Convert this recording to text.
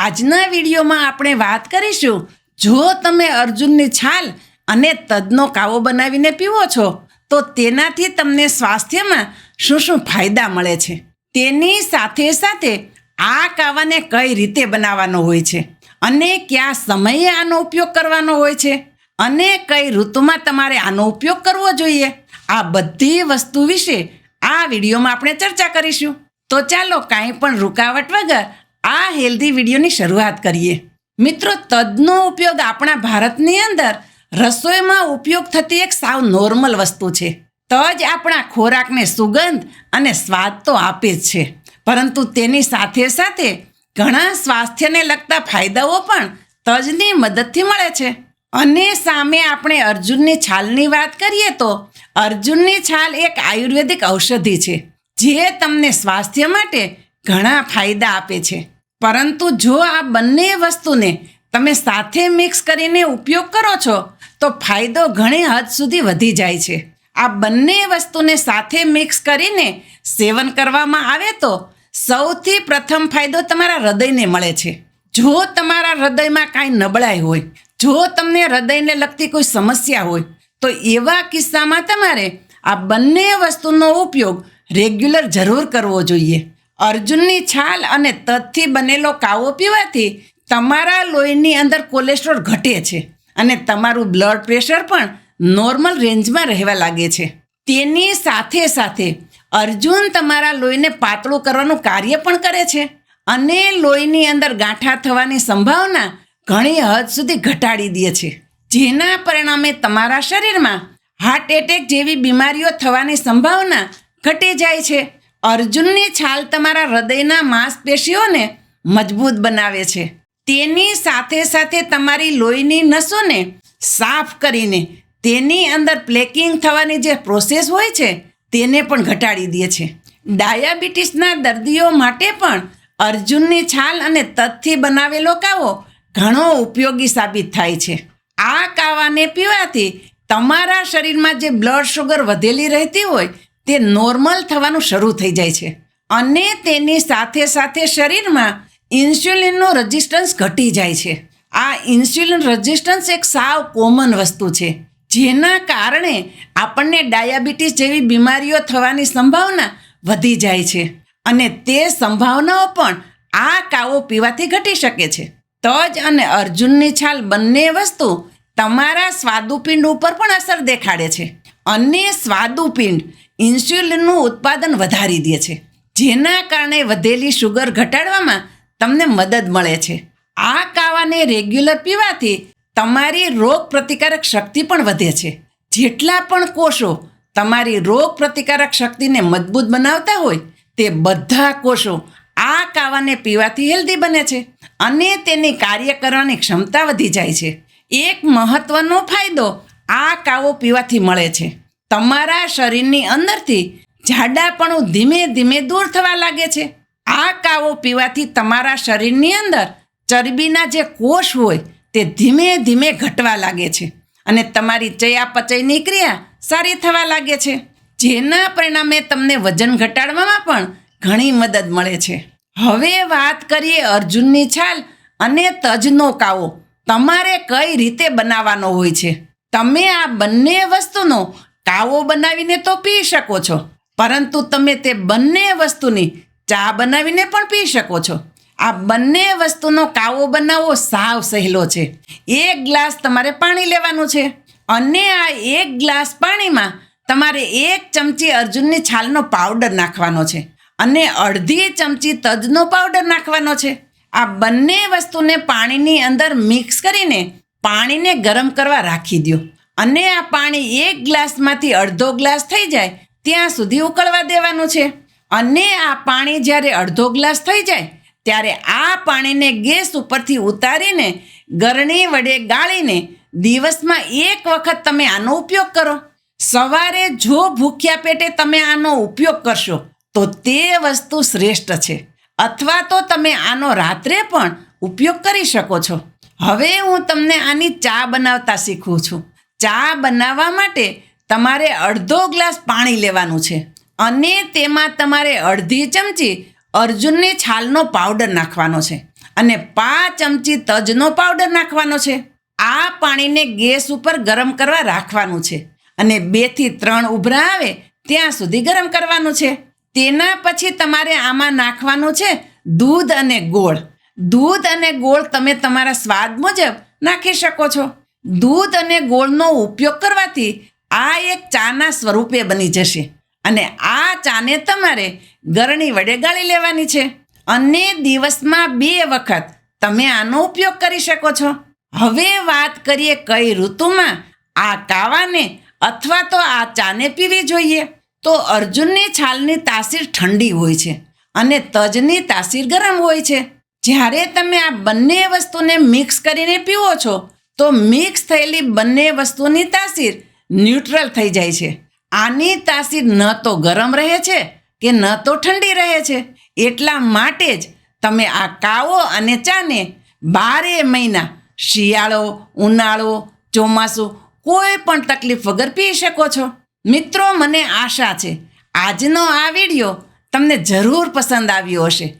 આજના વિડીયોમાં આપણે વાત કરીશું, જો તમે અર્જુનની છાલ અને તજનો કાવો બનાવીને પીવો છો, તો તેનાથી તમને સ્વાસ્થ્યમાં શું શું ફાયદા મળે છે? તેની સાથે સાથે આ કાવાને કઈ રીતે બનાવવાનો હોય છે? અને કયા સમયે આનો ઉપયોગ કરવાનો હોય છે? અને કઈ ઋતુમાં તમારે આનો ઉપયોગ કરવો જોઈએ? આ બધી વસ્તુ વિશે આ વિડીયોમાં આપણે ચર્ચા કરીશું. તો ચાલો કાંઈ પણ રૂકાવટ વગર આ હેલ્ધી વિડીયોની શરૂઆત કરીએ. મિત્રો તજનો ઉપયોગ આપણા ભારતની અંદર રસોઈમાં ઉપયોગ થતી એક સાવ નોર્મલ વસ્તુ છે. તજ આપણા ખોરાકને સુગંધ અને સ્વાદ તો આપે જ છે. પરંતુ તેની સાથે સાથે ઘણા સ્વાસ્થ્યને લગતા ફાયદાઓ પણ તજની મદદથી મળે છે. અને સામે આપણે અર્જુનની છાલની વાત કરીએ તો અર્જુનની છાલ એક આયુર્વેદિક ઔષધિ છે, જે તમને સ્વાસ્થ્ય માટે ઘણા ફાયદા આપે છે. પરંતુ જો આ બંને વસ્તુને તમે સાથે મિક્સ કરીને ઉપયોગ કરો છો, તો ફાયદો ઘણી હદ સુધી વધી જાય છે. આ બંને વસ્તુને સાથે મિક્સ કરીને સેવન કરવામાં આવે તો સૌથી પ્રથમ ફાયદો તમારા હૃદયને મળે છે. જો તમારા હૃદયમાં કાંઈ નબળાઈ હોય, જો તમને હૃદયને લગતી કોઈ સમસ્યા હોય, તો એવા કિસ્સામાં તમારે આ બંને વસ્તુનો ઉપયોગ રેગ્યુલર જરૂર કરવો જોઈએ. અર્જુનની છાલ અને તજથી બનેલો કાવો પીવાથી તમારા લોહીની અંદર કોલેસ્ટ્રોલ ઘટે છે અને તમારું બ્લડ પ્રેશર પણ નોર્મલ રેન્જમાં રહેવા લાગે છે. તેની સાથે સાથે અર્જુન તમારા લોહીને પાતળું કરવાનું કાર્ય પણ કરે છે અને લોહીની અંદર ગાંઠા થવાની સંભાવના ઘણી હદ સુધી ઘટાડી દે છે. જેના પરિણામે તમારા શરીરમાં હાર્ટ એટેક જેવી બીમારીઓ થવાની સંભાવના ઘટી જાય છે અર્જુનની છાલ તમારા હૃદયના માંસપેશીઓને મજબૂત બનાવે છે. તેની સાથે સાથે તમારી લોહીની નસોને સાફ કરીને તેની અંદર પ્લેકિંગ થવાની જે પ્રોસેસ હોય છે, તેને પણ ઘટાડી દે છે. ડાયાબિટીસના દર્દીઓ માટે પણ અર્જુનની છાલ અને તજથી બનાવેલો કાવો ઘણો ઉપયોગી સાબિત થાય છે. આ કાવાને પીવાથી તમારા શરીરમાં જે બ્લડ શુગર વધેલી રહેતી હોય તે નોર્મલ થવાનું શરૂ થઈ જાય છે. અને તેની સાથે સાથે શરીરમાં ઇન્સ્યુલિનનો રજિસ્ટન્સ ઘટી જાય છે. આ ઇન્સ્યુલિન રેઝિસ્ટન્સ એક સાવ કોમન વસ્તુ છે. જેના કારણે આપણને ડાયાબિટીસ જેવી બીમારીઓ થવાની સંભાવના વધી જાય છે. અને તે સંભાવનાઓ પણ આ કાવો પીવાથી ઘટી શકે છે. તજ અને અર્જુનની છાલ બંને વસ્તુ તમારા સ્વાદુપિંડ ઉપર પણ અસર દેખાડે છે. અને સ્વાદુપિંડ ઇન્સ્યુલિનનું ઉત્પાદન વધારી દે છે, જેના કારણે વધેલી શુગર ઘટાડવામાં તમને મદદ મળે છે. આ કાવાને રેગ્યુલર પીવાથી તમારી રોગ પ્રતિકારક શક્તિ પણ વધે છે. જેટલા પણ કોષો તમારી રોગ પ્રતિકારક શક્તિને મજબૂત બનાવતા હોય, તે બધા કોષો આ કાવાને પીવાથી હેલ્ધી બને છે અને તેની કાર્ય કરવાની ક્ષમતા વધી જાય છે. એક મહત્વનો ફાયદો આ કાવો પીવાથી મળે છે. તમારા શરીરની અંદરથી જાડાપણું ધીમે ધીમે દૂર થવા લાગે છે. આ કાવો પીવાથી તમારા શરીરની અંદર ચરબીના જે કોષ હોય તે ધીમે ધીમે ઘટવા લાગે છે અને તમારી ચયાપચયની ક્રિયા સારી થવા લાગે છે. જેના પરિણામે તમને વજન ઘટાડવામાં પણ ઘણી મદદ મળે છે. હવે વાત કરીએ અર્જુનની છાલ અને તજનો કાવો. તમારે કઈ રીતે બનાવવાનો હોય છે? તમે આ બંને વસ્તુનો કાવો બનાવીને તો પી શકો છો, પરંતુ તમે તે બંને વસ્તુની ચા બનાવીને પણ પી શકો છો. આ બંને વસ્તુનો કાવો બનાવવો સાવ સહેલો છે. એક ગ્લાસ તમારે પાણી લેવાનું છે અને આ એક ગ્લાસ પાણીમાં તમારે એક ચમચી અર્જુનની છાલનો પાવડર નાખવાનો છે અને અડધી ચમચી તજનો પાવડર નાખવાનો છે. આ બંને વસ્તુને પાણીની અંદર મિક્સ કરીને પાણીને ગરમ કરવા રાખી દો અને આ પાણી એક ગ્લાસમાંથી અડધો ગ્લાસ થઈ જાય, ત્યાં સુધી ઉકળવા દેવાનું છે. અને આ પાણી જ્યારે અડધો ગ્લાસ થઈ જાય, ત્યારે આ પાણીને ગેસ ઉપરથી ઉતારીને ગરણી વડે ગાળીને દિવસમાં એક વખત તમે આનો ઉપયોગ કરો. સવારે જો ભૂખ્યા પેટે તમે આનો ઉપયોગ કરશો, તો તે વસ્તુ શ્રેષ્ઠ છે. અથવા તો તમે આનો રાત્રે પણ ઉપયોગ કરી શકો છો. હવે હું તમને આની ચા બનાવતા શીખું છું. ચા બનાવવા માટે તમારે અડધો ગ્લાસ પાણી લેવાનું છે અને તેમાં તમારે અડધી ચમચી અર્જુનની છાલનો પાવડર નાખવાનો છે અને પાંચ ચમચી તજનો પાવડર નાખવાનો છે. આ પાણીને ગેસ ઉપર ગરમ કરવા રાખવાનું છે અને બેથી ત્રણ ઉભરા આવે ત્યાં સુધી ગરમ કરવાનું છે. તેના પછી તમારે આમાં નાખવાનું છે દૂધ અને ગોળ. દૂધ અને ગોળ તમે તમારા સ્વાદ મુજબ નાખી શકો છો. દૂધ અને ગોળનો ઉપયોગ કરવાથી આ એક ચાના સ્વરૂપે બની જશે અને આ ચાને તમારે ગરણી વડે ગાળી લેવાની છે. અને દિવસમાં બે વખત તમે આનો ઉપયોગ કરી શકો છો. હવે વાત કરીએ કઈ ઋતુમાં આ કાવાને અથવા તો આ ચાને પીવી જોઈએ. તો અર્જુનની છાલની તાસીર ઠંડી હોય છે અને તજની તાસીર ગરમ હોય છે. જ્યારે તમે આ બંને વસ્તુને મિક્સ કરીને પીવો છો, તો મિક્સ થયેલી બંને વસ્તુની તાસીર ન્યુટ્રલ થઈ જાય છે. આની તાસીર ન તો ગરમ રહે છે કે ન તો ઠંડી રહે છે. એટલા માટે જ તમે આ કાવો અને ચાને બારે મહિના શિયાળો, ઉનાળો, ચોમાસું કોઈ પણ તકલીફ વગર પી શકો છો. મિત્રો, મને આશા છે, આજનો આ વીડિયો તમને જરૂર પસંદ આવ્યો હશે.